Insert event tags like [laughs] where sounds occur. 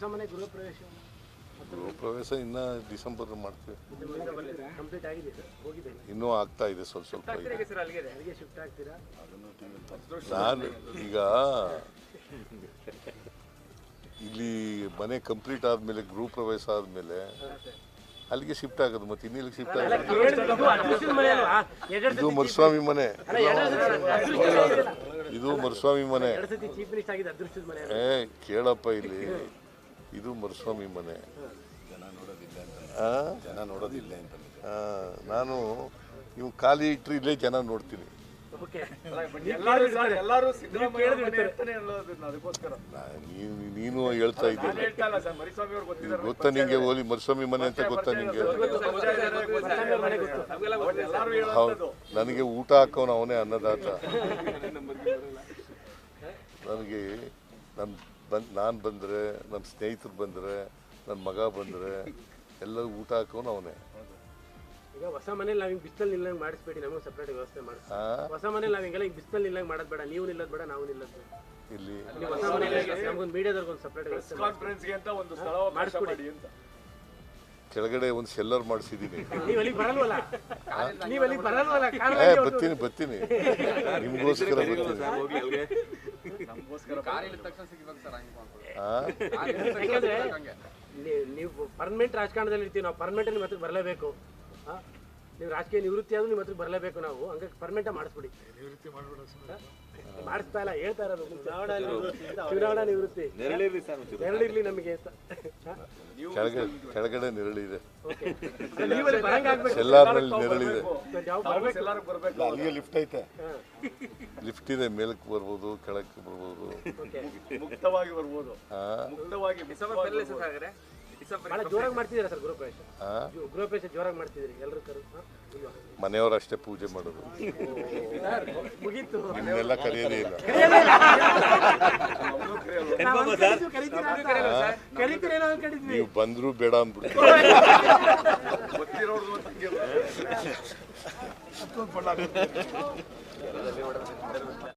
ಹೊಸ ಮನೆ ಗೃಹ ಪ್ರವೇಶ ಗೃಹ ಪ್ರವೇಶ ಇನ್ನೂ ಡಿಸೆಂಬರ್ ಮಾಡ್ತೀವಿ. ಕಂಪ್ಲೀಟ್ ಆಗಿದೆ ಸರ್? ಹೋಗಿದೆ ಇನ್ನೂ ಆಗ್ತಾ ಇದೆ ಸ್ವಲ್ಪ ಸ್ವಲ್ಪ ಇದೆ. ಅಲ್ಲಿಗೆ? ಶಿಫ್ಟ್ ಆಗ್ತೀರಾ? ನಾನು ಈಗ ಇಲ್ಲಿ ಮನೆ ಕಂಪ್ಲೀಟ್ ಆದಮೇಲೆ ಗೃಹ ಪ್ರವೇಶ ಆದಮೇಲೆ ಅಲ್ಲಿಗೆ ಶಿಫ್ಟ್ ಆಗೋದು ಮತ್ತೆ ಇನ್ನಿಲ್ಲಿಗೆ ಶಿಫ್ಟ್ ಆಗೋದು? ಇದು ಮರುಸ್ವಾಮಿ ಮನೆ. ಇದು ಮರುಸ್ವಾಮಿ ಮನೆ. ಚೀಫ್ ಮಿನಿಸ್ಟರ್ ಆಗಿದೆ ಅದೃಷ್ಟದ ಮನೆ ಏ ಕೇಳಪ್ಪ ಇಲ್ಲಿ. ಇದು ಮರುಸ್ವಾಮಿ ಮನೆ. ಆ? ಜನ ನೋಡೋದಿಲ್ಲ ಅಂತ ನಾನು ನೀವು ಖಾಲಿ ಇಟ್ಟರೆ ಇಲ್ಲೇ ಜನ ನೋಡ್ತೀನಿ. ಓಕೆ. ಎಲ್ಲರೂ ಎಲ್ಲರೂ ಸಿದ್ದರಾಮಯ್ಯ ಮನೆ ಅದಕ್ಕೋಸ್ಕರ. ನೀನು ನೀನು ಹೇಳ್ತಾ ಇದ್ದೀನಿ ಗೊತ್ತಾ ನಿಂಗೆ ಹೋಲಿ ಮರುಸ್ವಾಮಿ ಮನೆ ಅಂತ ಗೊತ್ತಾ ನಿಂಗೆ? ನನಗೆ ಊಟ ಹಾಕೋನು ಅವನೇ ಅನ್ನದಾತ. [laughs] ನನಗೆ ನನ್ನ ಬಂದು ನಾನು ಬಂದರೆ ನಮ್ಮ ಸ್ನೇಹಿತರು ಬಂದರೆ ನನ್ನ ಮಗ ಬಂದರೆ ಎಲ್ಲರೂ ಊಟ ಹಾಕೋನು ಅವನೇ. ಈಗ ಹೊಸ ಮನೇಲಿ ನಾವು ಹಿಂಗೆ ಬಿಸ್ತಲ್ಲಿ ನಿಲ್ಲಂಗೆ ಮಾಡಿಸ್ಬೇಡಿ ನಮಗೆ ಸಪ್ರೇಟ್ ವ್ಯವಸ್ಥೆ ಮಾಡಿ. ಹೊಸ ಮನೇಲಿ ನಾವು ಹಿಂಗೆಲ್ಲ ಬಿಸಿಲಲ್ಲಿ ನಿಲ್ಲಂಗೆ ಮಾಡೋದು ಬೇಡ ನೀವು ನಿಲ್ಲೋದು ಬೇಡ ನಾವು ನಿಲ್ಲೋದು ಬೇಡ. ಇಲ್ಲಿ? ಹೊಸ ಮನೇಲಿ ನಮ್ಗೊಂದು ಮೀಡಿಯಾದವ್ರಿಗೆ ಒಂದು ಸಪ್ರೇಟ್ ವ್ಯವಸ್ಥೆ ಕಾನ್ಫರೆನ್ಸ್ಗೆ ಅಂತ ಒಂದು ಸ್ಥಳ ಅವಕಾಶ ಮಾಡಿ ಅಂತ. ಕೆಳಗಡೆ ಒಂದು ಸೆಲ್ಲರ್ ಮಾಡಿಸಿದ್ದೀನಿ ಬರ್ತೀನಿ ಬರ್ತೀನಿ. [laughs] ನಿಮ್ಗೋಸ್ಕರ ಬರ್ತೀನಿ. ಯಾಕಂದ್ರೆ ನೀವು ಪರ್ಮನೆಂಟ್ ರಾಜಕಾರಣದಲ್ಲಿ ಇರ್ತೀವಿ ನಾವು ಪರ್ಮನೆಂಟ್ ಮತ್ತೆ ಬರಲೇಬೇಕು. ಆ? ನೀವು ರಾಜಕೀಯ ನಿವೃತ್ತಿ ಆದ್ರೂ ನಿಮ್ಮ ಹತ್ರ ಬರಲೇಬೇಕು ನಾವು. ಹಂಗಾಗಿ ಪರ್ಮನೆಂಟ್ ಮಾಡಿಸ್ಬಿಡಿ. ಮಾಡಿಸ್ತಾ ಇಲ್ಲ ಹೇಳ್ತಾ ಇರೋದು ಚುನಾವಣಾ ನಿವೃತ್ತಿ. ನೆರಳಿರ್ಲಿ ನಮಗೆ ಅಂತ. ಕೆಳಗಡೆ ಕೆಳಗಡೆ ನೆರಳಿದೆ ಬರಂಗಾಗ್ಬೇಕು ಸೆಲ್ಲಾರ್ನಲ್ಲಿ ನೆರಳಿದೆ ಯಾವ ಬರ್ಬೇಕು. ಎಲ್ಲರೂ ಬರ್ಬೇಕು? ಅಲ್ಲಿಗೆ ಲಿಫ್ಟ್ ಐತೆ. ಲಿಫ್ಟ್ ಇದೆ ಮೇಲಕ್ಕೆ ಬರ್ಬೋದು ಕೆಳಕ್ಕೆ ಬರ್ಬೋದು. ಮುಕ್ತವಾಗಿ ಬರ್ಬೋದು. ಮುಕ್ತವಾಗಿ ಭಾಳ ಜೋರಾಗಿ ಮಾಡ್ತಿದ್ದೀರಾ ಸರ್ ಗೃಹಪ್ರವೇಶ? ಆ? ಜೋ- ಗೃಹಪ್ರವೇಶ ಜೋರಾಗಿ ಮಾಡ್ತಿದ್ದೀರಿ ಎಲ್ಲರೂ ಕರು ಹಾ? ಇಲ್ವಾ? ಮನೆಯವರು ಅಷ್ಟೇ ಪೂಜೆ ಮಾಡೋದು. ಸರ್, ಮುಗೀತು. ಕರೆಯೋದೇ ಇಲ್ಲ. ನಾವು ಬಂದ್ರು ಬೇಡ ಅಂದ್ಬಿಟ್ಟು